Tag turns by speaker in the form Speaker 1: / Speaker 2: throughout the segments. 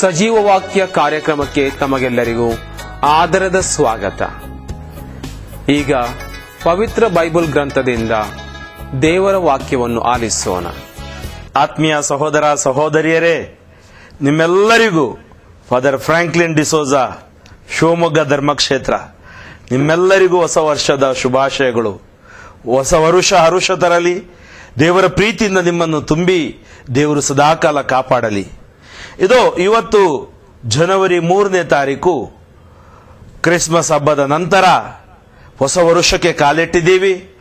Speaker 1: ಸಜೀವ ವಾಕ್ಯ
Speaker 2: ಕಾರ್ಯಕ್ರಮಕ್ಕೆ ತಮಗೆಲ್ಲರಿಗೂ ಆದರದ ಸ್ವಾಗತ. ಈಗ ಪವಿತ್ರ ಬೈಬಲ್ ಗ್ರಂಥದಿಂದ ದೇವರ ವಾಕ್ಯವನ್ನು ಆಲಿಸೋಣ.
Speaker 3: ಆತ್ಮೀಯ ಸಹೋದರ ಸಹೋದರಿಯರೇ, ನಿಮ್ಮೆಲ್ಲರಿಗೂ ಫಾದರ್ ಫ್ರಾಂಕ್ಲಿನ್ ಡಿಸೋಜಾ, ಶಿವಮೊಗ್ಗ ಧರ್ಮಕ್ಷೇತ್ರ, ನಿಮ್ಮೆಲ್ಲರಿಗೂ ಹೊಸ ವರ್ಷದ ಶುಭಾಶಯಗಳು. ಹೊಸ ವರುಷ ಹರುಷ ತರಲಿ, ದೇವರ ಪ್ರೀತಿಯಿಂದ ನಿಮ್ಮನ್ನು ತುಂಬಿ ದೇವರು ಸದಾಕಾಲ ಕಾಪಾಡಲಿ. ಇದು ಇವತ್ತು ಜನವರಿ ಮೂರನೇ ತಾರೀಕು. ಕ್ರಿಸ್ಮಸ್ ಹಬ್ಬದ ನಂತರ ಹೊಸ ವರುಷಕ್ಕೆ ಕಾಲಿಟ್ಟಿದ್ದೀವಿ.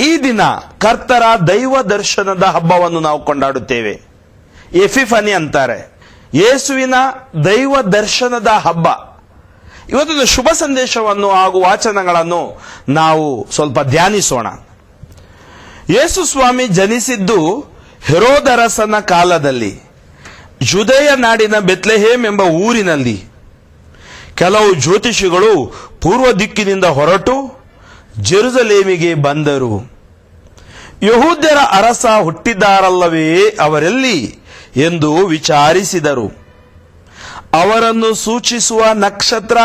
Speaker 3: ಈ ದಿನ ಕರ್ತರ ದೈವ ದರ್ಶನದ ಹಬ್ಬವನ್ನು ನಾವು ಕೊಂಡಾಡುತ್ತೇವೆ. ಎಫಿಫನಿ ಅಂತಾರೆ. ಯೇಸುವಿನ ದೈವ ದರ್ಶನದ ಹಬ್ಬ. ಇವತ್ತೊಂದು ಶುಭ ಸಂದೇಶವನ್ನು ಹಾಗೂ ವಾಚನಗಳನ್ನು ನಾವು ಸ್ವಲ್ಪ ಧ್ಯಾನಿಸೋಣ. ಯೇಸು ಸ್ವಾಮಿ ಜನಿಸಿದ್ದು ಹೆರೋದರಸನ ಕಾಲದಲ್ಲಿ. ಜುದೆಯ ನಾಡಿನ ಬೆತ್ಲೆಹೇಮ್ ಎಂಬ ಊರಿನಲ್ಲಿ ಕೆಲವು ಜ್ಯೋತಿಷಿಗಳು ಪೂರ್ವ ದಿಕ್ಕಿನಿಂದ ಹೊರಟು ಜೆರುಸಲೇಮಿಗೆ ಬಂದರು. ಯಹೂದ್ಯರ ಅರಸ ಹುಟ್ಟಿದ್ದಾರಲ್ಲವೇ ಅವರೆಲ್ಲಿ ಎಂದು ವಿಚಾರಿಸಿದರು. ಅವರನ್ನು ಸೂಚಿಸುವ ನಕ್ಷತ್ರ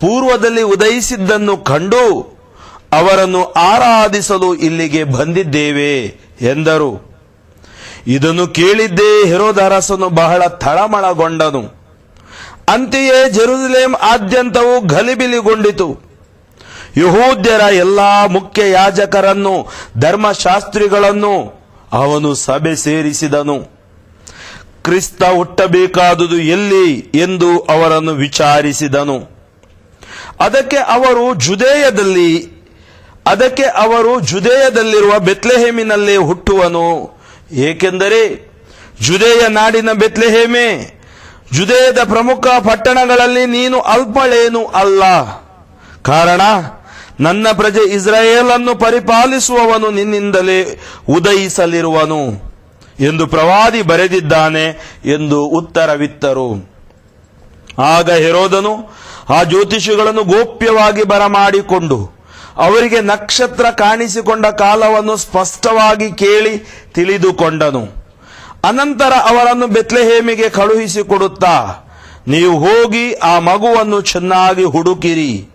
Speaker 3: ಪೂರ್ವದಲ್ಲಿ ಉದಯಿಸಿದ್ದನ್ನು ಕಂಡು ಅವರನ್ನು ಆರಾಧಿಸಲು ಇಲ್ಲಿಗೆ ಬಂದಿದ್ದೇವೆ ಎಂದರು. ಇದನ್ನು ಕೇಳಿದ್ದೇ ಹೆರೋದರಸನು ಬಹಳ ತಳಮಳಗೊಂಡನು ಅಂತೆಯೇ ಜೆರುಸಲೇಂ ಆದ್ಯಂತವು ಗಲಿಬಿಲಿಗೊಂಡಿತು. ಯಹೂದ್ಯರ ಎಲ್ಲಾ ಮುಖ್ಯ ಯಾಜಕರನ್ನು ಧರ್ಮಶಾಸ್ತ್ರಿಗಳನ್ನು ಅವನು ಸಭೆ ಸೇರಿಸಿದನು. ಕ್ರಿಸ್ತ ಹುಟ್ಟಬೇಕಾದುದು ಎಲ್ಲಿ ಎಂದು ಅವರನ್ನು ವಿಚಾರಿಸಿದನು. ಅದಕ್ಕೆ ಅವರು ಜುದೇಯದಲ್ಲಿ, ಅದಕ್ಕೆ ಅವರು ಜುದೇಯದಲ್ಲಿರುವ ಬೆತ್ಲೆಹೇಮಿನಲ್ಲೇ ಹುಟ್ಟುವನು. ಏಕೆಂದರೆ ಜುದೇಯ ನಾಡಿನ ಬೆತ್ಲೆಹೇಮೆ, ಜುದೇಯದ ಪ್ರಮುಖ ಪಟ್ಟಣಗಳಲ್ಲಿ ನೀನು ಅಲ್ಪಳೇನು ಅಲ್ಲ. ಕಾರಣ, ನನ್ನ ಪ್ರಜೆ ಇಸ್ರಾಯೇಲನ್ನು ಪರಿಪಾಲಿಸುವವನು ನಿನ್ನಿಂದಲೇ ಉದಯಿಸಲಿರುವನು ಎಂದು ಪ್ರವಾದಿ ಬರೆದಿದ್ದಾನೆ ಎಂದು ಉತ್ತರವಿತ್ತರು. ಆಗ ಹೆರೋದನು ಆ ಜ್ಯೋತಿಷಿಗಳನ್ನು ಗೋಪ್ಯವಾಗಿ ಬರಮಾಡಿಕೊಂಡು ಅವರಿಗೆ ನಕ್ಷತ್ರ ಕಾಣಿಸಿಕೊಂಡ ಕಾಲವನ್ನು ಸ್ಪಷ್ಟವಾಗಿ ಕೇಳಿ ತಿಳಿದುಕೊಂಡನು. ಅನಂತರ ಅವರನ್ನು ಬೆತ್ಲೆಹೇಮಿಗೆ ಕಳುಹಿಸಿಕೊಡುತ್ತಾ, ನೀವು ಹೋಗಿ ಆ ಮಗುವನ್ನು ಚೆನ್ನಾಗಿ ಹುಡುಕಿರಿ.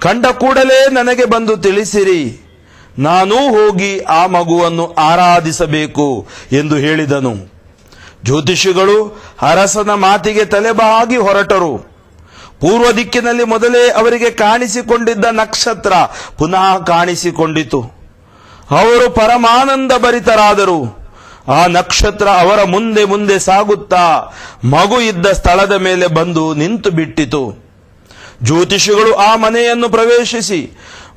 Speaker 3: ಕಂಡ ಕೂಡಲೇ ನನಗೆ ಬಂದು ತಿಳಿಸಿರಿ. ನಾನೂ ಹೋಗಿ ಆ ಮಗುವನ್ನು ಆರಾಧಿಸಬೇಕು ಎಂದು ಹೇಳಿದನು. ಜ್ಯೋತಿಷಿಗಳು ಅರಸನ ಮಾತಿಗೆ ತಲೆಬಾಗಿ ಹೊರಟರು. ಪೂರ್ವ ದಿಕ್ಕಿನಲ್ಲಿ ಮೊದಲೇ ಅವರಿಗೆ ಕಾಣಿಸಿಕೊಂಡಿದ್ದ ನಕ್ಷತ್ರ ಪುನಃ ಕಾಣಿಸಿಕೊಂಡಿತು. ಅವರು ಪರಮಾನಂದ ಭರಿತರಾದರು. ಆ ನಕ್ಷತ್ರ ಅವರ ಮುಂದೆ ಮುಂದೆ ಸಾಗುತ್ತಾ ಮಗು ಇದ್ದ ಸ್ಥಳದ ಮೇಲೆ ಬಂದು ನಿಂತು ಬಿಟ್ಟಿತು. ಜ್ಯೋತಿಷಿಗಳು ಆ ಮನೆಯನ್ನು ಪ್ರವೇಶಿಸಿ.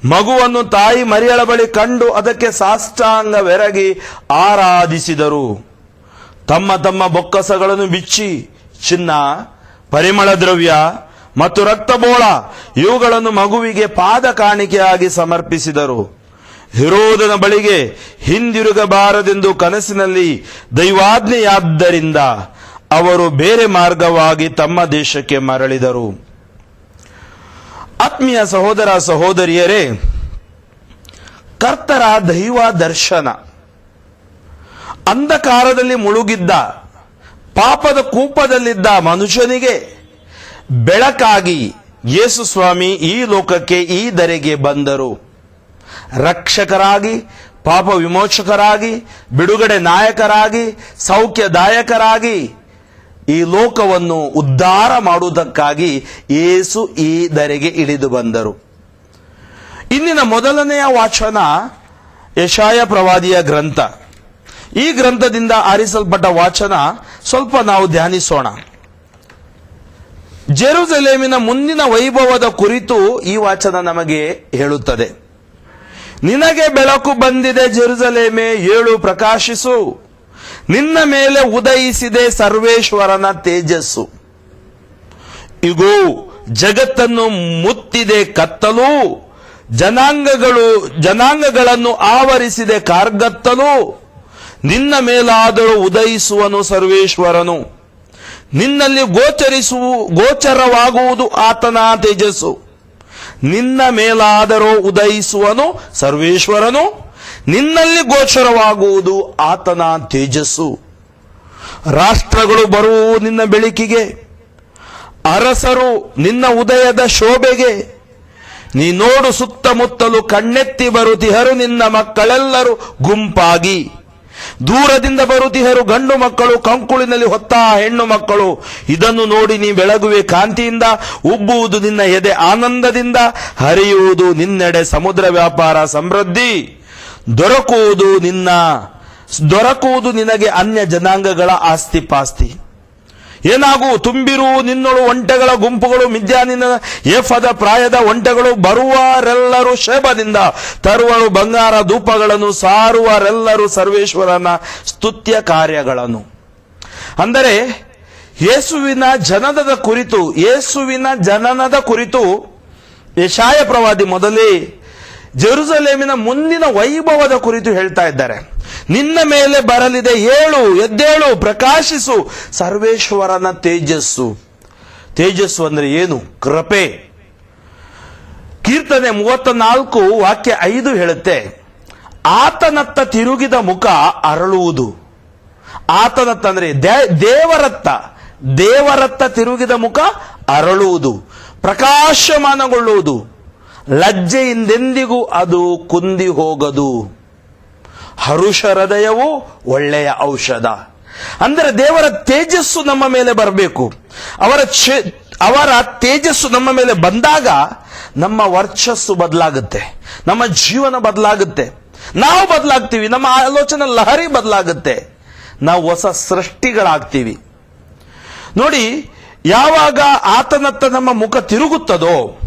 Speaker 3: ಮಗುವನ್ನು ತಾಯಿ ಮರಿಯಳ ಬಳಿ ಕಂಡು ಅದಕ್ಕೆ ಸಾಷ್ಟಾಂಗವೆರಗಿ ಆರಾಧಿಸಿದರು. ತಮ್ಮ ತಮ್ಮ ಬೊಕ್ಕಸಗಳನ್ನು ಬಿಚ್ಚಿ, ಚಿನ್ನ, ಪರಿಮಳ ದ್ರವ್ಯ ಮತ್ತು ರಕ್ತಬೋಳ. ಇವುಗಳನ್ನು ಮಗುವಿಗೆ ಪಾದ ಕಾಣಿಕೆಯಾಗಿ ಸಮರ್ಪಿಸಿದರು. ಹಿರೋದನ ಬಳಿಗೆ ಹಿಂದಿರುಗಬಾರದೆಂದು ಕನಸಿನಲ್ಲಿ ದೈವಾಜ್ಞೆಯಾದ್ದರಿಂದ ಅವರು ಬೇರೆ ಮಾರ್ಗವಾಗಿ ತಮ್ಮ ದೇಶಕ್ಕೆ ಮರಳಿದರು. ಆತ್ಮೀಯ ಸಹೋದರ ಸಹೋದರಿಯರೇ, ಕರ್ತರ ದೈವ ದರ್ಶನ. ಅಂಧಕಾರದಲ್ಲಿ ಮುಳುಗಿದ್ದ, ಪಾಪದ ಕೂಪದಲ್ಲಿದ್ದ ಮನುಷ್ಯನಿಗೆ ಬೆಳಕಾಗಿ ಯೇಸು ಸ್ವಾಮಿ ಈ ಲೋಕಕ್ಕೆ ಈ ದರೆಗೆ ಬಂದರು. ರಕ್ಷಕರಾಗಿ, ಪಾಪ ವಿಮೋಚಕರಾಗಿ, ಬಿಡುಗಡೆ ನಾಯಕರಾಗಿ, ಸೌಖ್ಯದಾಯಕರಾಗಿ ಈ ಲೋಕವನ್ನು ಉದ್ಧಾರ ಮಾಡುವುದಕ್ಕಾಗಿ ಏಸು ಈ ಧರೆಗೆ ಇಳಿದು ಬಂದರು. ಇಂದಿನ ಮೊದಲನೆಯ ವಾಚನ ಯಶಾಯ ಪ್ರವಾದಿಯ ಗ್ರಂಥ. ಈ ಗ್ರಂಥದಿಂದ ಆರಿಸಲ್ಪಟ್ಟ ವಾಚನ ಸ್ವಲ್ಪ ನಾವು ಧ್ಯಾನಿಸೋಣ. ಜೆರುಸಲೇಮಿನ ಮುಂದಿನ ವೈಭವದ ಕುರಿತು ಈ ವಾಚನ ನಮಗೆ ಹೇಳುತ್ತದೆ. ನಿನಗೆ ಬೆಳಕು ಬಂದಿದೆ ಜೆರುಸಲೇಮೆ, ಏಳು ಪ್ರಕಾಶಿಸು. ನಿನ್ನ ಮೇಲೆ ಉದಯಿಸಿದೆ ಸರ್ವೇಶ್ವರನ ತೇಜಸ್ಸು. ಇಗೋ, ಜಗತ್ತನ್ನು ಮುತ್ತಿದೆ ಕತ್ತಲು. ಜನಾಂಗಗಳು, ಜನಾಂಗಗಳನ್ನು ಆವರಿಸಿದೆ ಕಾರ್ಗತ್ತಲು. ನಿನ್ನ ಮೇಲಾದಳು ಉದಯಿಸುವನು ಸರ್ವೇಶ್ವರನು. ನಿನ್ನಲ್ಲಿ ಗೋಚರಿಸುವ ಗೋಚರವಾಗುವುದು ಆತನ ತೇಜಸ್ಸು. ನಿನ್ನ ಮೇಲಾದರೂ ಉದಯಿಸುವನು ಸರ್ವೇಶ್ವರನು, ನಿನ್ನಲ್ಲಿ ಗೋಚರವಾಗುವುದು ಆತನ ತೇಜಸ್ಸು. ರಾಷ್ಟ್ರಗಳು ಬರುವು ನಿನ್ನ ಬೆಳಕಿಗೆ, ಅರಸರು ನಿನ್ನ ಉದಯದ ಶೋಭೆಗೆ. ನೀ ನೋಡು ಸುತ್ತಮುತ್ತಲು ಕಣ್ಣೆತ್ತಿ ಬರುತ್ತಿಹರು ನಿನ್ನ ಮಕ್ಕಳೆಲ್ಲರೂ ಗುಂಪಾಗಿ. ದೂರದಿಂದ ಬರುತ್ತಿಹರು ಗಂಡು ಮಕ್ಕಳು ಕಂಕುಳಿನಲ್ಲಿ ಹೊತ್ತ ಹೆಣ್ಣು ಮಕ್ಕಳು. ಇದನ್ನು ನೋಡಿ ನೀ ಬೆಳಗುವೆ ಕಾಂತಿಯಿಂದ, ಉಬ್ಬುವುದು ನಿನ್ನ ಎದೆ ಆನಂದದಿಂದ, ಹರಿಯುವುದು ನಿನ್ನೆಡೆ ಸಮುದ್ರ ವ್ಯಾಪಾರ ಸಮೃದ್ಧಿ. ದೊರಕುವುದು ನಿನ್ನ, ದೊರಕುವುದು ನಿನಗೆ ಅನ್ಯ ಜನಾಂಗಗಳ ಆಸ್ತಿ ಪಾಸ್ತಿ ಏನಾಗು ತುಂಬಿರು ನಿನ್ನಳು ಒಂಟೆಗಳ ಗುಂಪುಗಳು ಮಿದ್ಯಾನಿನ ಏಫದ ಪ್ರಾಯದ ಒಂಟೆಗಳು ಬರುವರೆಲ್ಲರೂ ಶೇಭದಿಂದ ತರುವಳು ಬಂಗಾರ ಧೂಪಗಳನ್ನು ಸಾರುವರೆಲ್ಲರೂ ಸರ್ವೇಶ್ವರನ ಸ್ತುತ್ಯ ಕಾರ್ಯಗಳನ್ನು. ಅಂದರೆ ಯೇಸುವಿನ ಜನನದ ಕುರಿತು, ಯೇಸುವಿನ ಜನನದ ಕುರಿತು ಯಶಾಯ ಪ್ರವಾದಿ ಮೊದಲೇ ಜೆರುಸಲೇಮಿನ ಮುಂದಿನ ವೈಭವದ ಕುರಿತು ಹೇಳ್ತಾ ಇದ್ದಾರೆ. ನಿನ್ನ ಮೇಲೆ ಬರಲಿದೆ ಏಳು, ಎದ್ದೇಳು, ಪ್ರಕಾಶಿಸು. ಸರ್ವೇಶ್ವರನ ತೇಜಸ್ಸು. ತೇಜಸ್ಸು ಅಂದ್ರೆ ಏನು? ಕೃಪೆ. ಕೀರ್ತನೆ ಮೂವತ್ತ ನಾಲ್ಕು ವಾಕ್ಯ ಐದು ಹೇಳುತ್ತೆ, ಆತನತ್ತ ತಿರುಗಿದ ಮುಖ ಅರಳುವುದು. ಆತನತ್ತ ಅಂದ್ರೆ ದೇವರತ್ತ ದೇವರತ್ತ ತಿರುಗಿದ ಮುಖ ಅರಳುವುದು. ಪ್ರಕಾಶಮಾನಗೊಳ್ಳುವುದು. ಲಜ್ಜೆಯಿಂದೆಂದಿಗೂ ಅದು ಕುಂದಿ ಹೋಗದು ಹರುಷ ಹೃದಯವು ಒಳ್ಳೆಯ ಔಷಧ. ಅಂದರೆ ದೇವರ ತೇಜಸ್ಸು ನಮ್ಮ ಮೇಲೆ ಬರಬೇಕು. ಅವರ ಅವರ ತೇಜಸ್ಸು ನಮ್ಮ ಮೇಲೆ ಬಂದಾಗ ನಮ್ಮ ವರ್ಚಸ್ಸು ಬದಲಾಗುತ್ತೆ. ನಮ್ಮ ಜೀವನ ಬದಲಾಗುತ್ತೆ. ನಾವು ಬದಲಾಗ್ತೀವಿ, ನಮ್ಮ ಆಲೋಚನೆ ಲಹರಿ ಬದಲಾಗುತ್ತೆ. ನಾವು ಹೊಸ ಸೃಷ್ಟಿಗಳಾಗ್ತೀವಿ. ನೋಡಿ, ಯಾವಾಗ ಆತನತ್ತ ನಮ್ಮ ಮುಖ ತಿರುಗುತ್ತದೋ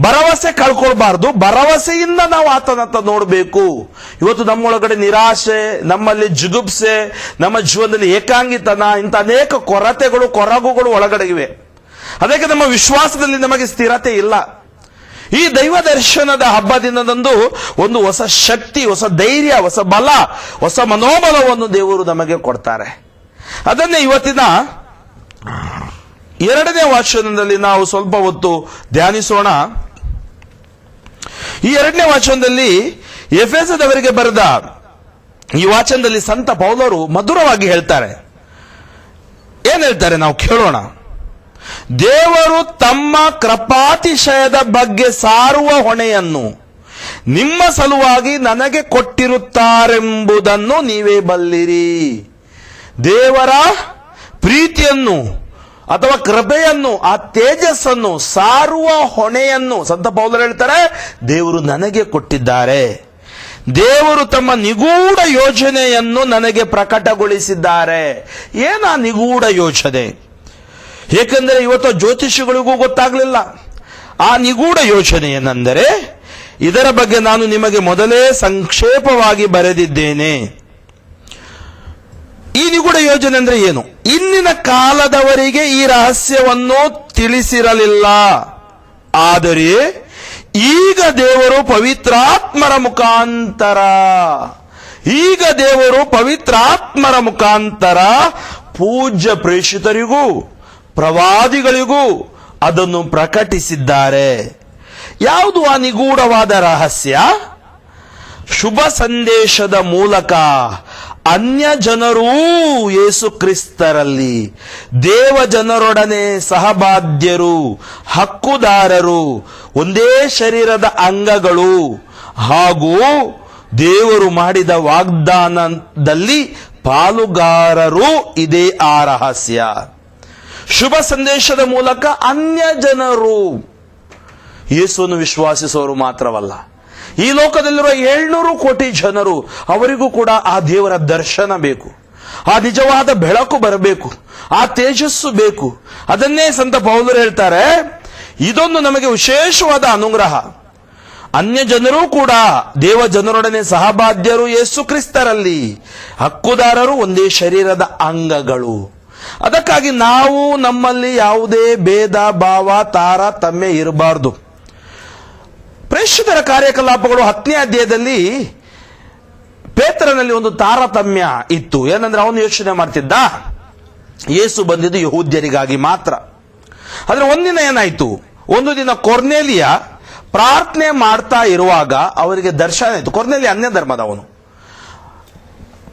Speaker 3: ಭರವಸೆ ಕಳ್ಕೊಳ್ಬಾರ್ದು. ಭರವಸೆಯಿಂದ ನಾವು ಆತನತ್ತ ನೋಡಬೇಕು. ಇವತ್ತು ನಮ್ಮೊಳಗಡೆ ನಿರಾಶೆ, ನಮ್ಮಲ್ಲಿ ಜುಗುಪ್ಸೆ, ನಮ್ಮ ಜೀವನದಲ್ಲಿ ಏಕಾಂಗಿತನ, ಇಂಥ ಅನೇಕ ಕೊರತೆಗಳು, ಕೊರಗುಗಳು ಒಳಗಡೆ ಇವೆ. ಅದಕ್ಕೆ ನಮ್ಮ ವಿಶ್ವಾಸದಲ್ಲಿ ನಮಗೆ ಸ್ಥಿರತೆ ಇಲ್ಲ. ಈ ದೈವ ದರ್ಶನದ ಹಬ್ಬದಿನದಂದು ಒಂದು ಹೊಸ ಶಕ್ತಿ, ಹೊಸ ಧೈರ್ಯ, ಹೊಸ ಬಲ, ಹೊಸ ಮನೋಬಲವನ್ನು ದೇವರು ನಮಗೆ ಕೊಡ್ತಾರೆ. ಅದನ್ನೇ ಇವತ್ತಿನ ಎರಡನೇ ವಾಚನದಲ್ಲಿ ನಾವು ಸ್ವಲ್ಪ ಹೊತ್ತು ಧ್ಯಾನಿಸೋಣ. ಈ ಎರಡನೇ ವಾಚನದಲ್ಲಿ ಎಫೆಸದವರಿಗೆ ಬರೆದ ಈ ವಾಚನದಲ್ಲಿ ಸಂತ ಪೌಲರು ಮಧುರವಾಗಿ ಹೇಳ್ತಾರೆ. ಏನ್ ಹೇಳ್ತಾರೆ ನಾವು ಕೇಳೋಣ. ದೇವರು ತಮ್ಮ ಕೃಪಾತಿಶಯದ ಬಗ್ಗೆ ಸಾರುವ ಹೊಣೆಯನ್ನು ನಿಮ್ಮ ಸಲುವಾಗಿ ನನಗೆ ಕೊಟ್ಟಿರುತ್ತಾರೆಂಬುದನ್ನು ನೀವೇ ಬಲ್ಲಿರಿ. ದೇವರ ಪ್ರೀತಿಯನ್ನು ಅಥವಾ ಕೃಪೆಯನ್ನು, ಆ ತೇಜಸ್ಸನ್ನು, ಸಾರುವ ಹೊಣೆಯನ್ನು, ಸಂತ ಪೌಲರು ಹೇಳ್ತಾರೆ, ದೇವರು ನನಗೆ ಕೊಟ್ಟಿದ್ದಾರೆ. ದೇವರು ತಮ್ಮ ನಿಗೂಢ ಯೋಜನೆಯನ್ನು ನನಗೆ ಪ್ರಕಟಗೊಳಿಸಿದ್ದಾರೆ. ಏನ ನಿಗೂಢ ಯೋಜನೆ? ಏಕೆಂದರೆ ಇವತ್ತು ಜ್ಯೋತಿಷಿಗಳಿಗೂ ಗೊತ್ತಾಗಲಿಲ್ಲ. ಆ ನಿಗೂಢ ಯೋಚನೆ ಏನೆಂದರೆ, ಇದರ ಬಗ್ಗೆ ನಾನು ನಿಮಗೆ ಮೊದಲೇ ಸಂಕ್ಷೇಪವಾಗಿ ಬರೆದಿದ್ದೇನೆ. ಈ ನಿಗೂಢ ಯೋಜನೆ ಅಂದ್ರೆ ಏನು? ಇಂದಿನ ಕಾಲದವರಿಗೆ ಈ ರಹಸ್ಯವನ್ನು ತಿಳಿಸಿರಲಿಲ್ಲ. ಆದರೆ ಈಗ ದೇವರು ಪವಿತ್ರಾತ್ಮರ ಮುಖಾಂತರ, ಈಗ ದೇವರು ಪವಿತ್ರಾತ್ಮರ ಮುಖಾಂತರ ಪೂಜ್ಯ ಪ್ರೇಷಿತರಿಗೂ, ಪ್ರವಾದಿಗಳಿಗೂ ಅದನ್ನು ಪ್ರಕಟಿಸಿದ್ದಾರೆ. ಯಾವುದು ಆ ನಿಗೂಢವಾದ ರಹಸ್ಯ? ಶುಭ ಸಂದೇಶದ ಮೂಲಕ ಅನ್ಯ ಜನರೂ ಯೇಸು ಕ್ರಿಸ್ತರಲ್ಲಿ ದೇವ ಜನರೊಡನೆ ಸಹಬಾಧ್ಯರು, ಹಕ್ಕುದಾರರು, ಒಂದೇ ಶರೀರದ ಅಂಗಗಳು ಹಾಗೂ ದೇವರು ಮಾಡಿದ ವಾಗ್ದಾನದಲ್ಲಿ ಪಾಲುಗಾರರು ಇದೇ ಆ ರಹಸ್ಯ. ಶುಭ ಸಂದೇಶದ ಮೂಲಕ ಅನ್ಯ ಜನರು ಯೇಸುವನ್ನು ವಿಶ್ವಾಸಿಸೋರು ಮಾತ್ರವಲ್ಲ ಈ ಲೋಕದಲ್ಲಿರುವ ಏಳ್ನೂರು ಕೋಟಿ ಜನರು ಅವರಿಗೂ ಕೂಡ ಆ ದೇವರ ದರ್ಶನ ಬೇಕು. ಆ ನಿಜವಾದ ಬೆಳಕು ಬರಬೇಕು. ಆ ತೇಜಸ್ಸು ಬೇಕು. ಅದನ್ನೇ ಸಂತ ಪೌಲರು ಹೇಳ್ತಾರೆ, ಇದೊಂದು ನಮಗೆ ವಿಶೇಷವಾದ ಅನುಗ್ರಹ. ಅನ್ಯ ಜನರೂ ಕೂಡ ದೇವ ಜನರೊಡನೆ ಸಹಬಾಧ್ಯರು ಯೇಸು ಕ್ರಿಸ್ತರಲ್ಲಿ. ಹಕ್ಕುದಾರರು ಒಂದೇ ಶರೀರದ ಅಂಗಗಳು. ಅದಕ್ಕಾಗಿ ನಾವು ನಮ್ಮಲ್ಲಿ ಯಾವುದೇ ಭೇದ, ಭಾವ ತಾರತಮ್ಯ ಇರಬಾರ್ದು. ಪ್ರೇಷಿತರ ಕಾರ್ಯಕಲಾಪಗಳು ಹತ್ತನೇ ಅಧ್ಯಾಯದಲ್ಲಿ ಪೇತ್ರನಲ್ಲಿ ಒಂದು ತಾರತಮ್ಯ ಇತ್ತು. ಏನಂದ್ರೆ ಅವನು ಯೋಚನೆ ಮಾಡ್ತಿದ್ದ, ಯೇಸು ಬಂದಿದ್ದು ಯಹೂದ್ಯರಿಗಾಗಿ ಮಾತ್ರ. ಆದ್ರೆ ಒಂದಿನ ಏನಾಯ್ತು? ಒಂದು ದಿನ ಕೊರ್ನೇಲಿಯ ಪ್ರಾರ್ಥನೆ ಮಾಡ್ತಾ ಇರುವಾಗ ಅವರಿಗೆ ದರ್ಶನ ಆಯಿತು. ಕೊರ್ನೇಲಿ ಅನ್ಯ ಧರ್ಮದವನು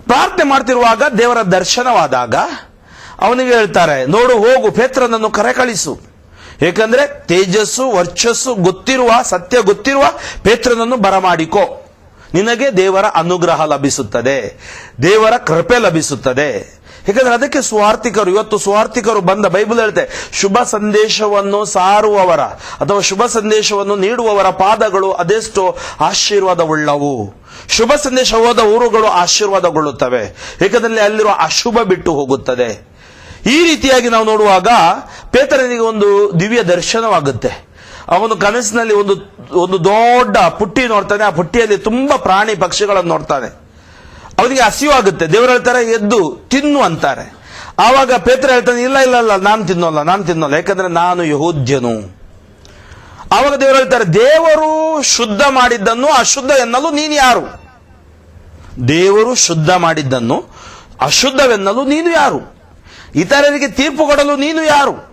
Speaker 3: ಪ್ರಾರ್ಥನೆ ಮಾಡ್ತಿರುವಾಗ ದೇವರ ದರ್ಶನವಾದಾಗ ಅವನಿಗೆ ಹೇಳ್ತಾರೆ, ನೋಡು ಹೋಗು, ಪೇತ್ರನನ್ನು ಕರೆ ಕಳಿಸು ಏಕೆಂದ್ರೆ ತೇಜಸ್ಸು, ವರ್ಚಸ್ಸು ಗೊತ್ತಿರುವ, ಸತ್ಯ ಗೊತ್ತಿರುವ ಪೇತ್ರನನ್ನು ಬರಮಾಡಿಕೋ. ನಿನಗೆ ದೇವರ ಅನುಗ್ರಹ ಲಭಿಸುತ್ತದೆ. ದೇವರ ಕೃಪೆ ಲಭಿಸುತ್ತದೆ. ಯಾಕಂದ್ರೆ ಅದಕ್ಕೆ ಸ್ವಾರ್ಥಿಕರು, ಇವತ್ತು ಸ್ವಾರ್ಥಿಕರು ಬಂದ ಬೈಬಲ್ ಹೇಳುತ್ತೆ ಶುಭ ಸಂದೇಶವನ್ನು ಸಾರುವವರ ಅಥವಾ ಶುಭ ಸಂದೇಶವನ್ನು ನೀಡುವವರ ಪಾದಗಳು ಅದೆಷ್ಟು ಆಶೀರ್ವಾದವುಳ್ಳವು. ಶುಭ ಸಂದೇಶ ಹೋದ ಊರುಗಳು ಆಶೀರ್ವಾದಗೊಳ್ಳುತ್ತವೆ. ಏಕೆಂದರೆ ಅಲ್ಲಿರುವ ಅಶುಭ ಬಿಟ್ಟು ಹೋಗುತ್ತದೆ. ಈ ರೀತಿಯಾಗಿ ನಾವು ನೋಡುವಾಗ ಪೇತರನಿಗೆ ಒಂದು ದಿವ್ಯ ದರ್ಶನವಾಗುತ್ತೆ. ಅವನು ಕನಸಿನಲ್ಲಿ ಒಂದು ಒಂದು ದೊಡ್ಡ ಪುಟ್ಟಿ ನೋಡ್ತಾನೆ. ಆ ಪುಟ್ಟಿಯಲ್ಲಿ ತುಂಬಾ ಪ್ರಾಣಿ ಪಕ್ಷಿಗಳನ್ನು ನೋಡ್ತಾನೆ. ಅವನಿಗೆ ದೇವರು ಹೇಳ್ತಾರೆ ಎದ್ದು ತಿನ್ನು ಅಂತಾರೆ. ಆವಾಗ ಪೇತ್ರ ಹೇಳ್ತಾನೆ, ಇಲ್ಲ ಇಲ್ಲ ಇಲ್ಲ, ನಾನು ತಿನ್ನೋಲ್ಲ ನಾನು ತಿನ್ನೋಲ್ಲ. ಯಾಕಂದ್ರೆ ನಾನು ಯಹೋದ್ಯನು. ಆವಾಗ ದೇವರು ಹೇಳ್ತಾರೆ, ದೇವರು ಶುದ್ಧ ಮಾಡಿದ್ದನ್ನು ಅಶುದ್ಧ ಎನ್ನಲು ನೀನು ಯಾರು? ದೇವರು ಶುದ್ಧ ಮಾಡಿದ್ದನ್ನು ಅಶುದ್ಧವೆನ್ನಲು ನೀನು ಯಾರು? ಇತರರಿಗೆ ತೀರ್ಪು ಕೊಡಲು ನೀನು ಯಾರು?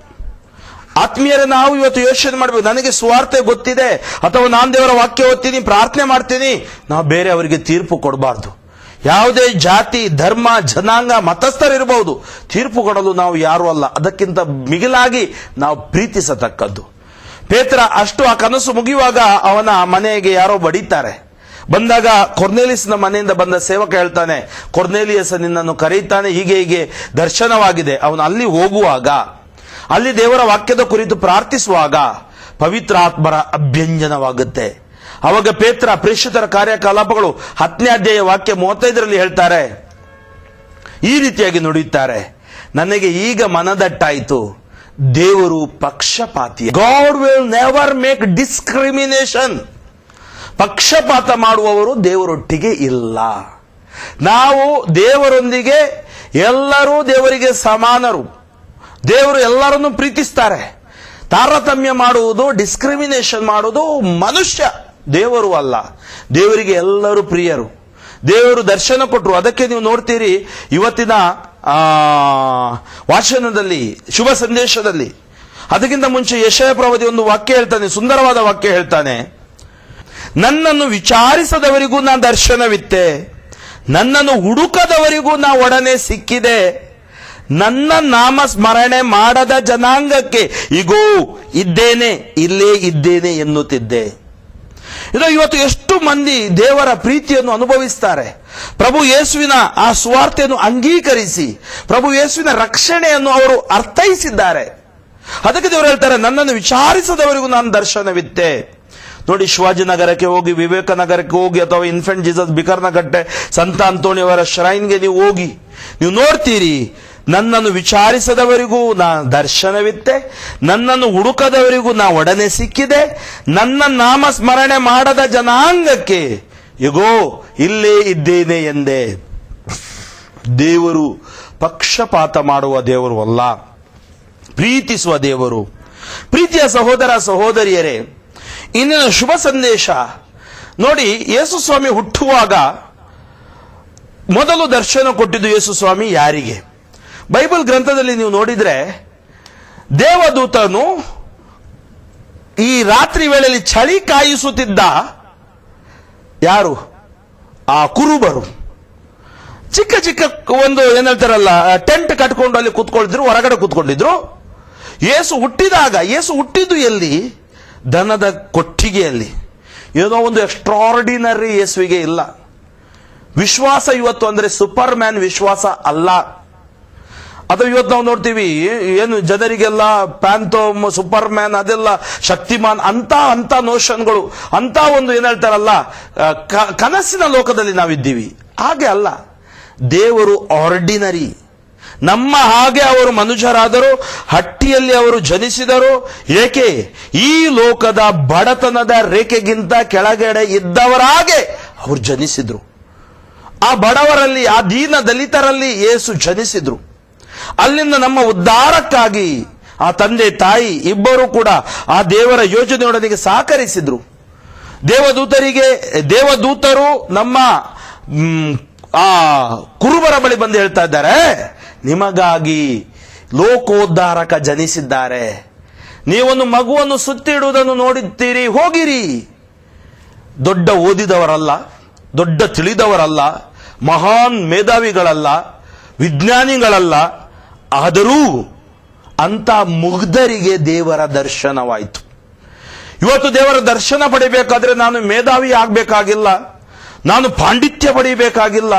Speaker 3: ಆತ್ಮೀಯರ, ನಾವು ಇವತ್ತು ಯೋಚನೆ ಮಾಡಬೇಕು. ನನಗೆ ಸ್ವಾರ್ಥ ಗೊತ್ತಿದೆ. ಅಥವಾ ನಾನು ದೇವರ ವಾಕ್ಯ ಓದ್ತೀನಿ, ಪ್ರಾರ್ಥನೆ ಮಾಡ್ತೀನಿ. ನಾವು ಬೇರೆ ಅವರಿಗೆ ತೀರ್ಪು ಕೊಡಬಾರ್ದು. ಯಾವುದೇ ಜಾತಿ, ಧರ್ಮ, ಜನಾಂಗ ಮತಸ್ಥರಿರಬಹುದು ತೀರ್ಪು ಕೊಡಲು ನಾವು ಯಾರು ಅಲ್ಲ. ಅದಕ್ಕಿಂತ ಮಿಗಿಲಾಗಿ ನಾವು ಪ್ರೀತಿಸತಕ್ಕದ್ದು. ಪೇತ್ರ, ಅಷ್ಟು ಆ ಕನಸು ಮುಗಿಯುವಾಗ ಅವನ ಮನೆಗೆ ಯಾರೋ ಬಡಿತಾರೆ. ಬಂದಾಗ ಕೊರ್ನೇಲಿಯಸ್ನ ಮನೆಯಿಂದ ಬಂದ ಸೇವಕ ಹೇಳ್ತಾನೆ, ಕೊರ್ನೇಲಿಯಸ್ ನಿನ್ನನ್ನು ಕರೀತಾನೆ, ಹೀಗೆ ಹೀಗೆ ದರ್ಶನವಾಗಿದೆ. ಅವನು ಅಲ್ಲಿ ಹೋಗುವಾಗ, ಅಲ್ಲಿ ದೇವರ ವಾಕ್ಯದ ಕುರಿತು ಪ್ರಾರ್ಥಿಸುವಾಗ ಪವಿತ್ರ ಆತ್ಮರ ಅಭ್ಯಂಜನವಾಗುತ್ತೆ. ಅವಾಗ ಪೇತ್ರ ಪ್ರೇಷಿತರ ಕಾರ್ಯಕಲಾಪಗಳು ಹತ್ತನೇ ಅಧ್ಯಾಯ ವಾಕ್ಯ ಮೂವತ್ತೈದರಲ್ಲಿ ಹೇಳ್ತಾರೆ, ಈ ರೀತಿಯಾಗಿ ನುಡಿಯುತ್ತಾರೆ, ನನಗೆ ಈಗ ಮನದಟ್ಟಾಯಿತು, ದೇವರು ಪಕ್ಷಪಾತಿ. God will never make discrimination ಪಕ್ಷಪಾತ ಮಾಡುವವರು ದೇವರೊಟ್ಟಿಗೆ ಇಲ್ಲ. ನಾವು ದೇವರೊಂದಿಗೆ ಎಲ್ಲರೂ ದೇವರಿಗೆ ಸಮಾನರು. ದೇವರು ಎಲ್ಲರನ್ನು ಪ್ರೀತಿಸ್ತಾರೆ. ತಾರತಮ್ಯ ಮಾಡುವುದು ಡಿಸ್ಕ್ರಿಮಿನೇಷನ್ ಮಾಡುವುದು ಮನುಷ್ಯ, ದೇವರು ಅಲ್ಲ. ದೇವರಿಗೆ ಎಲ್ಲರೂ ಪ್ರಿಯರು. ದೇವರು ದರ್ಶನ ಕೊಟ್ಟರು. ಅದಕ್ಕೆ ನೀವು ನೋಡ್ತೀರಿ, ಇವತ್ತಿನ ವಾಚನದಲ್ಲಿ, ಶುಭ ಸಂದೇಶದಲ್ಲಿ. ಅದಕ್ಕಿಂತ ಮುಂಚೆ ಯಶಯ ಪ್ರವಾದಿ ಒಂದು ವಾಕ್ಯ ಹೇಳ್ತಾನೆ, ಸುಂದರವಾದ ವಾಕ್ಯ ಹೇಳ್ತಾನೆ. ನನ್ನನ್ನು ವಿಚಾರಿಸದವರಿಗೂ ನಾ ದರ್ಶನವಿತ್ತೆ. ನನ್ನನ್ನು ಹುಡುಕದವರಿಗೂ ನಾ ಒಡನೆ ಸಿಕ್ಕಿದೆ. ನನ್ನ ನಾಮ ಸ್ಮರಣೆ ಮಾಡದ ಜನಾಂಗಕ್ಕೆ ಇಗೋ, ಇದ್ದೇನೆ, ಇಲ್ಲೇ ಇದ್ದೇನೆ ಎನ್ನುತ್ತಿದ್ದೆ. ಇದು ಇವತ್ತು ಎಷ್ಟು ಮಂದಿ ದೇವರ ಪ್ರೀತಿಯನ್ನು ಅನುಭವಿಸ್ತಾರೆ. ಪ್ರಭು ಯೇಸುವಿನ ಆ ಸ್ವಾರ್ಥೆಯನ್ನು ಅಂಗೀಕರಿಸಿ, ಪ್ರಭು ಯೇಸುವಿನ ರಕ್ಷಣೆಯನ್ನು ಅವರು ಅರ್ಥೈಸಿದ್ದಾರೆ. ಅದಕ್ಕೆ ದೇವರು ಹೇಳ್ತಾರೆ, ನನ್ನನ್ನು ವಿಚಾರಿಸದವರಿಗೂ ನಾನು ದರ್ಶನವಿತ್ತೆ. ನೋಡಿ ಶಿವಾಜಿ ನಗರಕ್ಕೆ ಹೋಗಿ ವಿವೇಕನಗರಕ್ಕೆ ಹೋಗಿ, ಅಥವಾ ಇನ್ಫೆಂಟ್ ಜೀಸಸ್ ಬಿಕರ್ನಗಟ್ಟೆ ಸಂತ ಅಂತೋಣಿಯವರ ಶ್ರೈನ್ಗೆ ನೀವು ಹೋಗಿ, ನೀವು ನೋಡ್ತೀರಿ, ನನ್ನನ್ನು ವಿಚಾರಿಸದವರಿಗೂ ನಾ ದರ್ಶನವಿತ್ತೆ, ನನ್ನನ್ನು ಹುಡುಕದವರಿಗೂ ನಾ ಒಡನೆ ಸಿಕ್ಕಿದೆ, ನನ್ನ ನಾಮ ಸ್ಮರಣೆ ಮಾಡದ ಜನಾಂಗಕ್ಕೆ, ಇಗೋ, ಇಲ್ಲೇ ಇದ್ದೇನೆ ಎಂದೆ. ದೇವರು ಪಕ್ಷಪಾತ ಮಾಡುವ ದೇವರು ಅಲ್ಲ, ಪ್ರೀತಿಸುವ ದೇವರು. ಪ್ರೀತಿಯ ಸಹೋದರ ಸಹೋದರಿಯರೇ ಇಂದಿನ ಶುಭ ಸಂದೇಶ. ನೋಡಿ, ಯೇಸು ಸ್ವಾಮಿ ಹುಟ್ಟುವಾಗ ಮೊದಲು ದರ್ಶನ ಕೊಟ್ಟಿದ್ದು ಯೇಸು ಸ್ವಾಮಿ ಯಾರಿಗೆ? ಬೈಬಲ್ ಗ್ರಂಥದಲ್ಲಿ ನೀವು ನೋಡಿದ್ರೆ ದೇವದೂತನು ಈ ರಾತ್ರಿ ವೇಳೆಯಲ್ಲಿ ಚಳಿ ಕಾಯಿಸುತ್ತಿದ್ದ ಯಾರು? ಆ ಕುರುಬರು. ಚಿಕ್ಕ ಚಿಕ್ಕ ಒಂದು ಏನ್ ಹೇಳ್ತಾರಲ್ಲ, ಟೆಂಟ್ ಕಟ್ಕೊಂಡು ಅಲ್ಲಿ ಕೂತ್ಕೊಳ್ತಿದ್ರು, ಹೊರಗಡೆ ಕೂತ್ಕೊಂಡಿದ್ರು. ಯೇಸು ಹುಟ್ಟಿದಾಗ, ಯೇಸು ಹುಟ್ಟಿದ್ದು ಎಲ್ಲಿ? ದನದ ಕೊಟ್ಟಿಗೆಯಲ್ಲಿ. ಏನೋ ಒಂದು ಎಕ್ಸ್ಟ್ರಾರ್ಡಿನರಿ ಯೇಸುವಿಗೆ ಇಲ್ಲ. ವಿಶ್ವಾಸ ಇವತ್ತು ಅಂದ್ರೆ ಸೂಪರ್ ಮ್ಯಾನ್ ವಿಶ್ವಾಸ ಅಲ್ಲ. ಅಥವಾ ಇವತ್ತು ನಾವು ನೋಡ್ತೀವಿ, ಏನು ಜನರಿಗೆಲ್ಲ ಪ್ಯಾಂಥೋಮ್ ಸೂಪರ್ ಮ್ಯಾನ್ ಅದೆಲ್ಲ ಶಕ್ತಿಮಾನ್ ಅಂತ ಅಂತ ನೋಷನ್ಗಳು ಅಂತ ಒಂದು ಏನ್ ಹೇಳ್ತಾರಲ್ಲ ಕನಸಿನ ಲೋಕದಲ್ಲಿ ನಾವಿದ್ದೀವಿ. ಹಾಗೆ ಅಲ್ಲ. ದೇವರು ಆರ್ಡಿನರಿ ನಮ್ಮ ಹಾಗೆ ಅವರು ಮನುಷ್ಯರಾದರು ಹಟ್ಟಿಯಲ್ಲಿ ಅವರು ಜನಿಸಿದರು. ಏಕೆ? ಈ ಲೋಕದ ಬಡತನದ ರೇಖೆಗಿಂತ ಕೆಳಗಡೆ ಇದ್ದವರಾಗೆ ಅವರು ಜನಿಸಿದ್ರು. ಆ ಬಡವರಲ್ಲಿ, ಆ ದೀನ ದಲಿತರಲ್ಲಿ ಏಸು ಜನಿಸಿದ್ರು. ಅಲ್ಲಿಂದ ನಮ್ಮ ಉದ್ಧಾರಕ್ಕಾಗಿ ಆ ತಂದೆ, ತಾಯಿ ಇಬ್ಬರು ಕೂಡ ಆ ದೇವರ ಯೋಜನೆಯೊಡನೆಗೆ ಸಹಕರಿಸಿದ್ರು. ದೇವದೂತರಿಗೆ, ದೇವದೂತರು ನಮ್ಮ ಆ ಕುರುಬರ ಬಳಿ ಬಂದು ಹೇಳ್ತಾ ಇದ್ದಾರೆ ನಿಮಗಾಗಿ ಲೋಕೋದ್ಧಾರಕ ಜನಿಸಿದ್ದಾರೆ. ನೀವೊಂದು ಮಗುವನ್ನು ಸುತ್ತಿಡುವುದನ್ನು ನೋಡಿದ್ದೀರಿ, ಹೋಗಿರಿ. ದೊಡ್ಡ ಓದಿದವರಲ್ಲ, ದೊಡ್ಡ ತಿಳಿದವರಲ್ಲ, ಮಹಾನ್ ಮೇಧಾವಿಗಳಲ್ಲ, ವಿಜ್ಞಾನಿಗಳಲ್ಲ, ಆದರೂ ಅಂತ ಮುಗ್ಧರಿಗೆ ದೇವರ ದರ್ಶನವಾಯಿತು. ಇವತ್ತು ದೇವರ ದರ್ಶನ ಪಡಿಬೇಕಾದ್ರೆ ನಾನು ಮೇಧಾವಿ ಆಗಬೇಕಾಗಿಲ್ಲ, ನಾನು ಪಾಂಡಿತ್ಯ ಪಡಿಬೇಕಾಗಿಲ್ಲ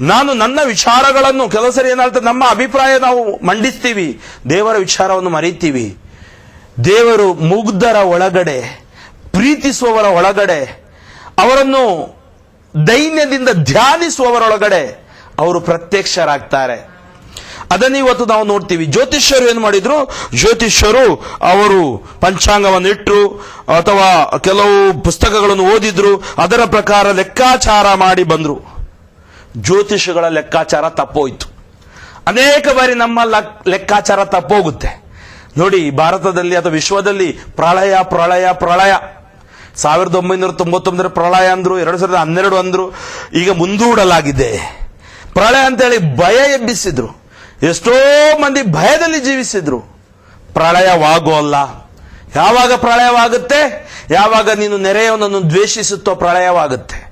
Speaker 3: ನಾನು ನನ್ನ ವಿಚಾರಗಳನ್ನು ಕೆಲವು ಸರಿ ಏನಾಗುತ್ತೆ, ನಮ್ಮ ಅಭಿಪ್ರಾಯ ನಾವು ಮಂಡಿಸ್ತೀವಿ. ದೇವರ ವಿಚಾರವನ್ನು ಮರೀತೀವಿ ದೇವರು ಮುಗ್ಧರ ಒಳಗಡೆ, ಪ್ರೀತಿಸುವವರ ಒಳಗಡೆ, ಅವರನ್ನು ದೈನ್ಯದಿಂದ ಧ್ಯಾನಿಸುವವರೊಳಗಡೆ ಅವರು ಪ್ರತ್ಯಕ್ಷರಾಗ್ತಾರೆ. ಅದನ್ನ ಇವತ್ತು ನಾವು ನೋಡ್ತೀವಿ. ಜ್ಯೋತಿಷ್ಯರು ಏನು ಮಾಡಿದ್ರು? ಜ್ಯೋತಿಷ್ಯರು ಅವರು ಪಂಚಾಂಗವನ್ನು ಇಟ್ಟರು ಅಥವಾ ಕೆಲವು ಪುಸ್ತಕಗಳನ್ನು ಓದಿದ್ರು, ಅದರ ಪ್ರಕಾರ ಲೆಕ್ಕಾಚಾರ ಮಾಡಿ ಬಂದ್ರು. ಜ್ಯೋತಿಷಗಳ ಲೆಕ್ಕಾಚಾರ ತಪ್ಪೋಯ್ತು. ಅನೇಕ ಬಾರಿ ನಮ್ಮ ಲಕ್- ಲೆಕ್ಕಾಚಾರ ತಪ್ಪೋಗುತ್ತೆ. ನೋಡಿ, ಭಾರತದಲ್ಲಿ ಅಥವಾ ವಿಶ್ವದಲ್ಲಿ ಪ್ರಳಯ ಪ್ರಳಯ ಪ್ರಳಯ. ಸಾವಿರದ ಒಂಬೈನೂರ ತೊಂಬತ್ತೊಂದರ ಪ್ರಳಯ ಅಂದ್ರು, ಎರಡು ಸಾವಿರದ ಹನ್ನೆರಡು ಅಂದ್ರು, ಈಗ ಮುಂದೂಡಲಾಗಿದೆ. ಪ್ರಳಯ ಅಂತೇಳಿ ಭಯ ಎಬ್ಬಿಸಿದ್ರು. ಎಷ್ಟೋ ಮಂದಿ ಭಯದಲ್ಲಿ ಜೀವಿಸಿದ್ರು. ಪ್ರಳಯವಾಗೋಲ್ಲ ಯಾವಾಗ ಪ್ರಳಯವಾಗುತ್ತೆ? ಯಾವಾಗ ನೀನು ನೆರೆಯವನನ್ನು ದ್ವೇಷಿಸುತ್ತೋ ಪ್ರಳಯವಾಗುತ್ತೆ.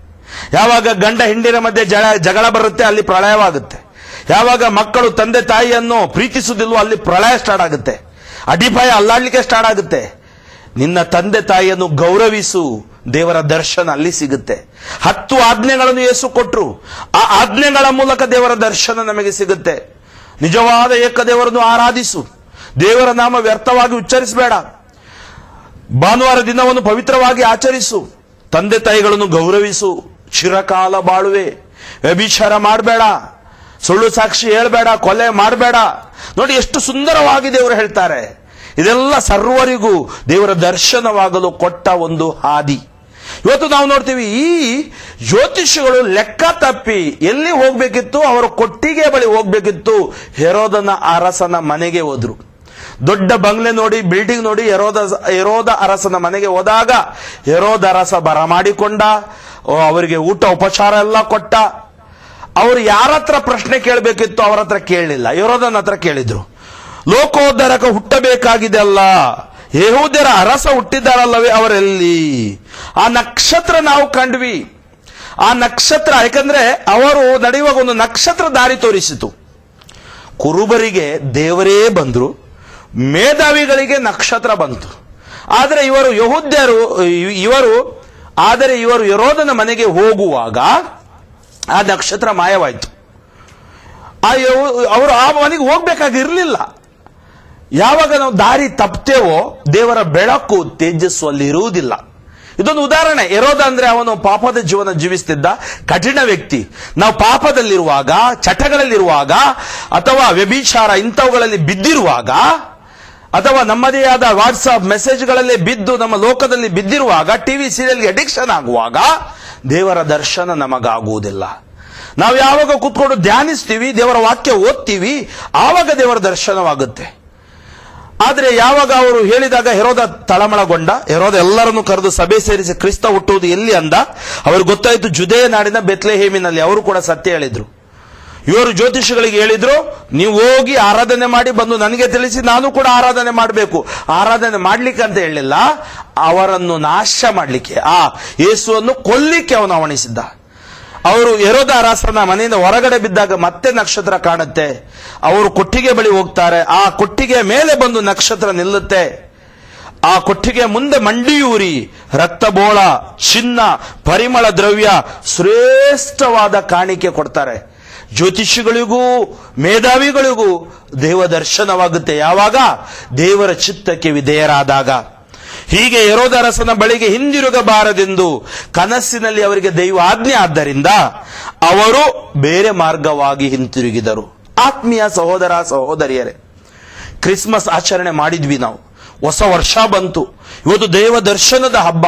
Speaker 3: ಯಾವಾಗ ಗಂಡ ಹಿಂಡಿನ ಮಧ್ಯೆ ಜಗಳ ಬರುತ್ತೆ, ಅಲ್ಲಿ ಪ್ರಳಯವಾಗುತ್ತೆ. ಯಾವಾಗ ಮಕ್ಕಳು ತಂದೆ ತಾಯಿಯನ್ನು ಪ್ರೀತಿಸುವುದಿಲ್ವೋ, ಅಲ್ಲಿ ಪ್ರಳಯ ಸ್ಟಾರ್ಟ್ ಆಗುತ್ತೆ. ಅಡಿಪಾಯ ಅಲ್ಲಾಡ್ಲಿಕ್ಕೆ ಸ್ಟಾರ್ಟ್ ಆಗುತ್ತೆ. ನಿನ್ನ ತಂದೆ ತಾಯಿಯನ್ನು ಗೌರವಿಸು, ದೇವರ ದರ್ಶನ ಅಲ್ಲಿ ಸಿಗುತ್ತೆ. ಹತ್ತು ಆಜ್ಞೆಗಳನ್ನು ಯೇಸು ಕೊಟ್ಟರು ಆ ಆಜ್ಞೆಗಳ ಮೂಲಕ ದೇವರ ದರ್ಶನ ನಮಗೆ ಸಿಗುತ್ತೆ. ನಿಜವಾದ ಏಕದೇವರನ್ನು ಆರಾಧಿಸು. ದೇವರ ನಾಮ ವ್ಯರ್ಥವಾಗಿ ಉಚ್ಚರಿಸಬೇಡ. ಭಾನುವಾರ ದಿನವನ್ನು ಪವಿತ್ರವಾಗಿ ಆಚರಿಸು. ತಂದೆ ತಾಯಿಗಳನ್ನು ಗೌರವಿಸು. ಚಿರಕಾಲ ಬಾಳುವೆ. ವ್ಯಭಿಚಾರ ಮಾಡಬೇಡ. ಸುಳ್ಳು ಸಾಕ್ಷಿ ಹೇಳಬೇಡ, ಕೊಲೆ ಮಾಡಬೇಡ. ನೋಡಿ ಎಷ್ಟು ಸುಂದರವಾಗಿ ದೇವರು ಹೇಳ್ತಾರೆ. ಇದೆಲ್ಲ ಸರ್ವರಿಗೂ ದೇವರ ದರ್ಶನವಾಗಲು ಕೊಟ್ಟ ಒಂದು ಹಾದಿ. ಇವತ್ತು ನಾವು ನೋಡ್ತೀವಿ, ಈ ಜ್ಯೋತಿಷಿಗಳು ಲೆಕ್ಕ ತಪ್ಪಿ ಎಲ್ಲಿ ಹೋಗ್ಬೇಕಿತ್ತು? ಅವರ ಕೊಟ್ಟಿಗೆ ಬಳಿ ಹೋಗ್ಬೇಕಿತ್ತು. ಹೆರೋದನ ಅರಸನ ಮನೆಗೆ ಹೋದ್ರು. ದೊಡ್ಡ ಬಂಗ್ಲೆ ನೋಡಿ ಬಿಲ್ಡಿಂಗ್ ನೋಡಿ ಯರೋದ ಯರೋದ ಅರಸನ ಮನೆಗೆ ಹೋದಾಗ ಯರೋದ ಅರಸ ಬರಮಾಡಿಕೊಂಡ ಅವರಿಗೆ ಊಟ ಉಪಚಾರ ಎಲ್ಲ ಕೊಟ್ಟ. ಅವರು ಯಾರ ಹತ್ರ ಪ್ರಶ್ನೆ ಕೇಳಬೇಕಿತ್ತು ಅವರ ಹತ್ರ ಕೇಳಲಿಲ್ಲ. ಯರೋದನ ಹತ್ರ ಕೇಳಿದ್ರು. ಲೋಕೋದ್ಧಾರಕ ಹುಟ್ಟಬೇಕಾಗಿದೆ ಅಲ್ಲ. ಯಹೂದ್ಯರ ಅರಸ ಹುಟ್ಟಿದ್ದಾರಲ್ಲವೇ ಅವರೆಲ್ಲಿ? ಆ ನಕ್ಷತ್ರ ನಾವು ಕಂಡ್ವಿ. ಆ ನಕ್ಷತ್ರ, ಯಾಕಂದ್ರೆ ಅವರು ನಡೆಯುವಾಗ ಒಂದು ನಕ್ಷತ್ರ ದಾರಿ ತೋರಿಸಿತು. ಕುರುಬರಿಗೆ ದೇವರೇ ಬಂದ್ರು. ಮೇಧಾವಿಗಳಿಗೆ ನಕ್ಷತ್ರ ಬಂತು. ಆದರೆ ಇವರು ಯಹುದ್ಯರು, ಇವರು, ಆದರೆ ಇವರು ಯರೋದನ ಮನೆಗೆ ಹೋಗುವಾಗ ಆ ನಕ್ಷತ್ರ ಮಾಯವಾಯಿತು. ಆ ಅವರು ಆ ಮನೆಗೆ ಹೋಗ್ಬೇಕಾಗಿರ್ಲಿಲ್ಲ. ಯಾವಾಗ ನಾವು ದಾರಿ ತಪ್ತೇವೋ, ದೇವರ ಬೆಳಕು ತೇಜಸ್ಸು ಅಲ್ಲಿ ಇರುವುದಿಲ್ಲ ಇದೊಂದು ಉದಾಹರಣೆ. ಎರೋದ ಅಂದ್ರೆ ಅವನು ಪಾಪದ ಜೀವನ ಜೀವಿಸ್ತಿದ್ದ ಕಠಿಣ ವ್ಯಕ್ತಿ. ನಾವು ಪಾಪದಲ್ಲಿರುವಾಗ, ಚಟಗಳಲ್ಲಿರುವಾಗ, ಅಥವಾ ವ್ಯಭಿಚಾರ ಇಂಥವುಗಳಲ್ಲಿ ಬಿದ್ದಿರುವಾಗ ಅಥವಾ ನಮ್ಮದೇ ಆದ ವಾಟ್ಸಪ್ ಮೆಸೇಜ್ಗಳಲ್ಲಿ ಬಿದ್ದು ನಮ್ಮ ಲೋಕದಲ್ಲಿ ಬಿದ್ದಿರುವಾಗ ಟಿವಿ ಸೀರಿಯಲ್ಗೆ ಅಡಿಕ್ಷನ್ ಆಗುವಾಗ, ದೇವರ ದರ್ಶನ ನಮಗಾಗುವುದಿಲ್ಲ. ನಾವು ಯಾವಾಗ ಕೂತ್ಕೊಂಡು ಧ್ಯಾನಿಸ್ತೀವಿ, ದೇವರ ವಾಕ್ಯ ಓದ್ತೀವಿ, ಆವಾಗ ದೇವರ ದರ್ಶನವಾಗುತ್ತೆ. ಆದರೆ ಯಾವಾಗ ಅವರು ಹೇಳಿದಾಗ ಹೆರೋದ ತಳಮಳಗೊಂಡ, ಹೆರೋದ ಎಲ್ಲರನ್ನು ಕರೆದು ಸಭೆ ಸೇರಿಸಿ ಕ್ರಿಸ್ತ ಹುಟ್ಟುವುದು ಎಲ್ಲಿ ಅಂದ, ಅವ್ರಿಗೆ ಗೊತ್ತಾಯಿತು ಜುದೇ ನಾಡಿನ ಬೆತ್ಲೆಹೇಮಿನಲ್ಲಿ ಅವರು ಕೂಡ ಸತ್ಯ ಹೇಳಿದ್ರು. ಇವರು ಜ್ಯೋತಿಷಿಗಳಿಗೆ ಹೇಳಿದ್ರು, ನೀವು ಹೋಗಿ ಆರಾಧನೆ ಮಾಡಿ ಬಂದು ನನಗೆ ತಿಳಿಸಿ, ನಾನು ಕೂಡ ಆರಾಧನೆ ಮಾಡಬೇಕು. ಆರಾಧನೆ ಮಾಡ್ಲಿಕ್ಕೆ ಅಂತ ಹೇಳಿಲ್ಲ ಅವರನ್ನು ನಾಶ ಮಾಡಲಿಕ್ಕೆ, ಆ ಯೇಸುವನ್ನು ಕೊಲ್ಲಿಕ್ಕೆ ಅವನು ಅವಣಿಸಿದ್ದ ಅವರು ಎರೋದ ಅರಸನ ಮನೆಯಿಂದ ಹೊರಗಡೆ ಬಿದ್ದಾಗ ಮತ್ತೆ ನಕ್ಷತ್ರ ಕಾಣುತ್ತೆ. ಅವರು ಕೊಟ್ಟಿಗೆ ಬಳಿ ಹೋಗ್ತಾರೆ, ಆ ಕೊಟ್ಟಿಗೆ ಮೇಲೆ ಬಂದು ನಕ್ಷತ್ರ ನಿಲ್ಲುತ್ತೆ. ಆ ಕೊಟ್ಟಿಗೆ ಮುಂದೆ ಮಂಡಿಯೂರಿ, ರಕ್ತಬೋಳ, ಚಿನ್ನ, ಪರಿಮಳ ದ್ರವ್ಯ, ಶ್ರೇಷ್ಠವಾದ ಕಾಣಿಕೆ ಕೊಡ್ತಾರೆ. ಜ್ಯೋತಿಷಿಗಳಿಗೂ, ಮೇಧಾವಿಗಳಿಗೂ ದೇವ ದರ್ಶನವಾಗುತ್ತೆ. ಯಾವಾಗ? ದೇವರ ಚಿತ್ತಕ್ಕೆ ವಿಧೇಯರಾದಾಗ. ಹೀಗೆ ಯರೋದರಸನ ಬಳಿಗೆ ಹಿಂದಿರುಗಬಾರದೆಂದು ಕನಸಿನಲ್ಲಿ ಅವರಿಗೆ ದೈವ ಆಜ್ಞೆ ಆದ್ದರಿಂದ ಅವರು ಬೇರೆ ಮಾರ್ಗವಾಗಿ ಹಿಂತಿರುಗಿದರು. ಆತ್ಮೀಯ ಸಹೋದರ, ಸಹೋದರಿಯರೇ, ಕ್ರಿಸ್ಮಸ್ ಆಚರಣೆ ಮಾಡಿದ್ವಿ ನಾವು. ಹೊಸ ವರ್ಷ ಬಂತು. ಇವತ್ತು ದೇವ ದರ್ಶನದ ಹಬ್ಬ.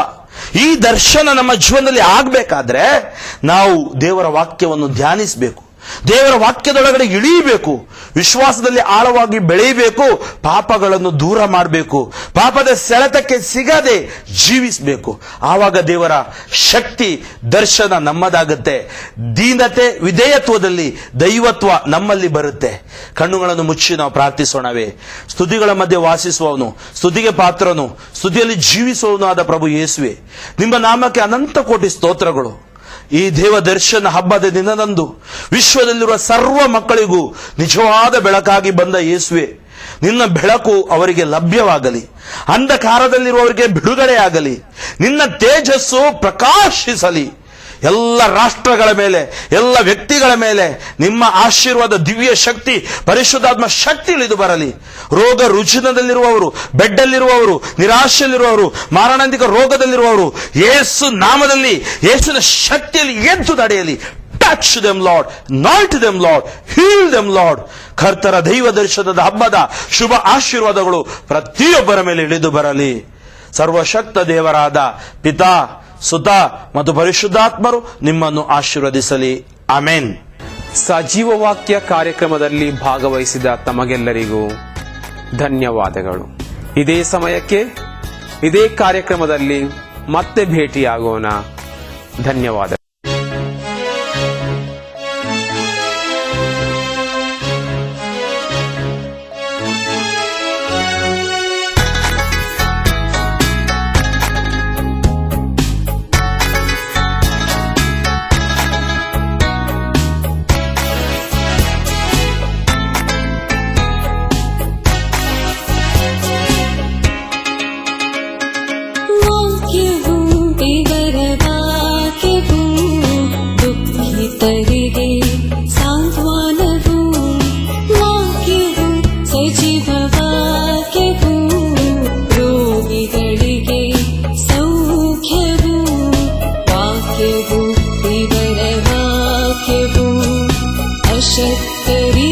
Speaker 3: ಈ ದರ್ಶನ ನಮ್ಮ ಜೀವನದಲ್ಲಿ ಆಗಬೇಕಾದ್ರೆ ನಾವು ದೇವರ ವಾಕ್ಯವನ್ನು ಧ್ಯಾನಿಸಬೇಕು. ದೇವರ ವಾಕ್ಯದೊಳಗಡೆ ಇಳಿಯಬೇಕು. ವಿಶ್ವಾಸದಲ್ಲಿ ಆಳವಾಗಿ ಬೆಳೆಯಬೇಕು. ಪಾಪಗಳನ್ನು ದೂರ ಮಾಡಬೇಕು. ಪಾಪದ ಸೆಳೆತಕ್ಕೆ ಸಿಗದೆ ಜೀವಿಸಬೇಕು. ಆವಾಗ ದೇವರ ಶಕ್ತಿ, ದರ್ಶನ ನಮ್ಮದಾಗುತ್ತೆ. ದೀನತೆ, ವಿಧೇಯತ್ವದಲ್ಲಿ ದೈವತ್ವ ನಮ್ಮಲ್ಲಿ ಬರುತ್ತೆ. ಕಣ್ಣುಗಳನ್ನು ಮುಚ್ಚಿ ನಾವು ಪ್ರಾರ್ಥಿಸೋಣವೇ. ಸ್ತುತಿಗಳ ಮಧ್ಯೆ ವಾಸಿಸುವವನು, ಸ್ತುತಿಗೆ ಪಾತ್ರನು, ಸ್ತುತಿಯಲ್ಲಿ ಜೀವಿಸುವವನು ಆದ ಪ್ರಭು ಯೇಸುವೆ. ನಿಮ್ಮ ನಾಮಕ್ಕೆ ಅನಂತ ಕೋಟಿ ಸ್ತೋತ್ರಗಳು. ಈ ದೇವ ದರ್ಶನ ಹಬ್ಬದ ದಿನದಂದು ವಿಶ್ವದಲ್ಲಿರುವ ಸರ್ವ ಮಕ್ಕಳಿಗೂ ನಿಜವಾದ ಬೆಳಕಾಗಿ ಬಂದ ಯೇಸುವೆ. ನಿನ್ನ ಬೆಳಕು ಅವರಿಗೆ ಲಭ್ಯವಾಗಲಿ. ಅಂಧಕಾರದಲ್ಲಿರುವವರಿಗೆ ಬಿಡುಗಡೆಯಾಗಲಿ. ನಿನ್ನ ತೇಜಸ್ಸು ಪ್ರಕಾಶಿಸಲಿ. ಎಲ್ಲ ರಾಷ್ಟ್ರಗಳ ಮೇಲೆ, ಎಲ್ಲ ವ್ಯಕ್ತಿಗಳ ಮೇಲೆ ನಿಮ್ಮ ಆಶೀರ್ವಾದ, ದಿವ್ಯ ಶಕ್ತಿ, ಪರಿಶುದ್ಧಾತ್ಮ ಶಕ್ತಿ ಇಳಿದು ಬರಲಿ. ರೋಗ ರುಜಿನದಲ್ಲಿರುವವರು, ಬೆಡ್ಡಲ್ಲಿರುವವರು, ನಿರಾಶೆಯಲ್ಲಿರುವವರು, ಮಾರಣಾಂತಿಕ ರೋಗದಲ್ಲಿರುವವರು ಯೇಸು ನಾಮದಲ್ಲಿ ಯೇಸುನ ಶಕ್ತಿಯಲ್ಲಿ ಎದ್ದು ತಡೆಯಲಿ touch them Lord not them Lord heal them Lord ಕರ್ತರ ದೈವ ದರ್ಶನದ ಹಬ್ಬದ ಶುಭ ಆಶೀರ್ವಾದಗಳು ಪ್ರತಿಯೊಬ್ಬರ ಮೇಲೆ ಇಳಿದು ಬರಲಿ. ಸರ್ವಶಕ್ತ ದೇವರಾದ ಪಿತಾ ಸುತ ಮತ್ತು ಪರಿಶುದ್ಧಾತ್ಮರು ನಿಮ್ಮನ್ನು ಆಶೀರ್ವದಿಸಲಿ. ಅಮೆನ್
Speaker 2: ಸಜೀವ ವಾಕ್ಯ ಕಾರ್ಯಕ್ರಮದಲ್ಲಿ ಭಾಗವಹಿಸಿದ ತಮಗೆಲ್ಲರಿಗೂ ಧನ್ಯವಾದಗಳು. ಇದೇ ಸಮಯಕ್ಕೆ, ಇದೇ ಕಾರ್ಯಕ್ರಮದಲ್ಲಿ ಮತ್ತೆ ಭೇಟಿಯಾಗೋಣ. ಧನ್ಯವಾದಗಳು. भविष्यत् तेरी